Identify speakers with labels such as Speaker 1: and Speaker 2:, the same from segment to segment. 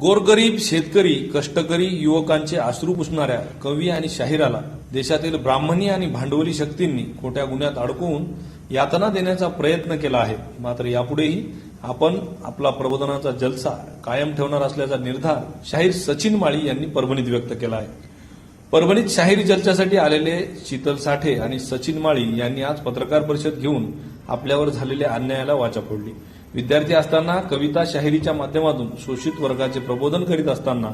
Speaker 1: गोरगरीब शेतकरी कष्टकरी युवकांचे अश्रू पुसणाऱ्या कवी आणि शाहिराला देशातील ब्राह्मणी आणि भांडवली शक्तींनी खोट्या गुन्ह्यात अडकवून यातना देण्याचा प्रयत्न केला आहे. मात्र यापुढेही आपण आपला प्रबोधनाचा जलसा कायम ठेवणार असल्याचा निर्धार शाहीर सचिन माळी यांनी परभणीत व्यक्त केला आहे. परभणीत शाहीर जलच्यासाठी आलेले शीतल साठे आणि सचिन माळी यांनी आज पत्रकार परिषद घेऊन आपल्यावर झालेल्या अन्यायाला वाचा फोडली. विद्यार्थी असताना कविता शाहिरीच्या माध्यमातून शोषित वर्गाचे प्रबोधन करीत असताना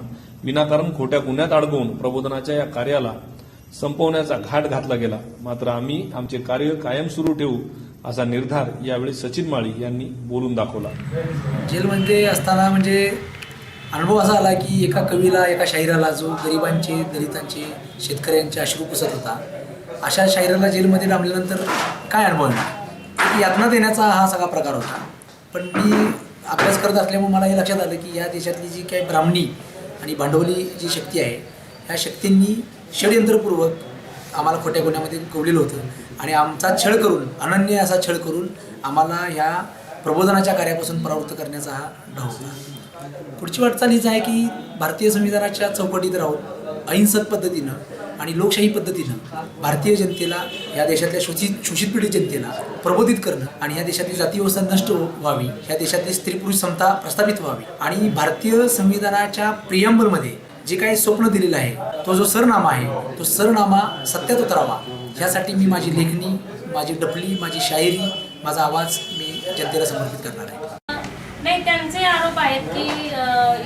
Speaker 1: विनाकारण खोट्या गुन्ह्यात अडकवून प्रबोधनाच्या या कार्याला संपवण्याचा घाट घातला गेला. मात्र आम्ही आमचे कार्य कायम सुरू ठेवू असा निर्धार यावेळी सचिन माळी यांनी बोलून दाखवला.
Speaker 2: जेलमध्ये असताना म्हणजे अनुभव असा आला की एका कवीला एका शाहिराला जो गरिबांचे दलितांचे शेतकऱ्यांचे अश्रू पुसत होता अशा शाहिराला जेलमध्ये डांबल्यानंतर काय अनुभव येणार? यातना देण्याचा हा सगळा प्रकार होता. पण मी अभ्यास करत असल्यामुळे मला हे लक्षात आलं की या देशातली जी काही ब्राह्मणी आणि भांडवली जी शक्ती आहे ह्या शक्तींनी षडयंत्रपूर्वक आम्हाला खोट्या गुन्ह्यामध्ये गवलेलं होतं. आणि आमचा छळ करून अनन्य असा छळ करून आम्हाला ह्या प्रबोधनाच्या कार्यापासून परावृत्त करण्याचा हा ढाव होता. पुढची वाटचाल हीच आहे की भारतीय संविधानाच्या चौकटीत राहून अहिंसक पद्धतीनं आणि लोकशाही पद्धतीनं भारतीय जनतेला या देशातल्या शोषित शोषित पिढी जनतेला प्रबोधित करणं आणि या देशातली जाती व्यवस्था नष्ट व्हावी ह्या देशातली स्त्री पुरुष समता प्रस्थापित व्हावी आणि भारतीय संविधानाच्या प्रियंबलमध्ये जे काही स्वप्न दिलेलं आहे तो जो सरनामा आहे तो सरनामा सत्यात उतरावा. ह्यासाठी मी माझी लेखणी माझी डफली माझी शायरी माझा आवाज मी जनतेला समर्पित करणार आहे.
Speaker 3: नाही त्यांचे आरोप आहेत की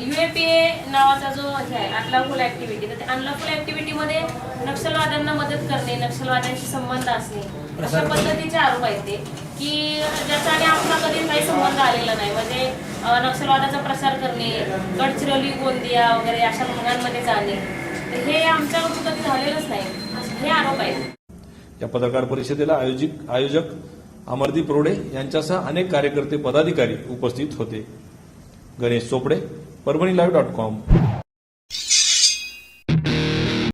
Speaker 3: युएपीए नावाचा जो हे आहे अनलॉफुल ऍक्टिव्हिटी तर अनलॉफुल ऍक्टिव्हिटीमध्ये नक्षलवाद्यांना मदत करणे नक्षलवाद्यांशी संबंध असणे अशा पद्धतीचे आरोप आहेत ते की ज्याचा आणि आमचा कधी काही संबंध आलेला नाही. म्हणजे नक्षलवादाचा प्रसार करणे गडचिरोली गोंदिया वगैरे अशा भागांमध्ये जाणे तर हे आमच्याकडून कधी झालेलंच नाही. हे आरोप आहेत.
Speaker 1: या पत्रकार परिषदेला आयोजित आयोजक अमरदीप रोडे यांच्यासह अनेक कार्यकर्ते पदाधिकारी उपस्थित होते. Ganesh Chopde Parbhani live dot com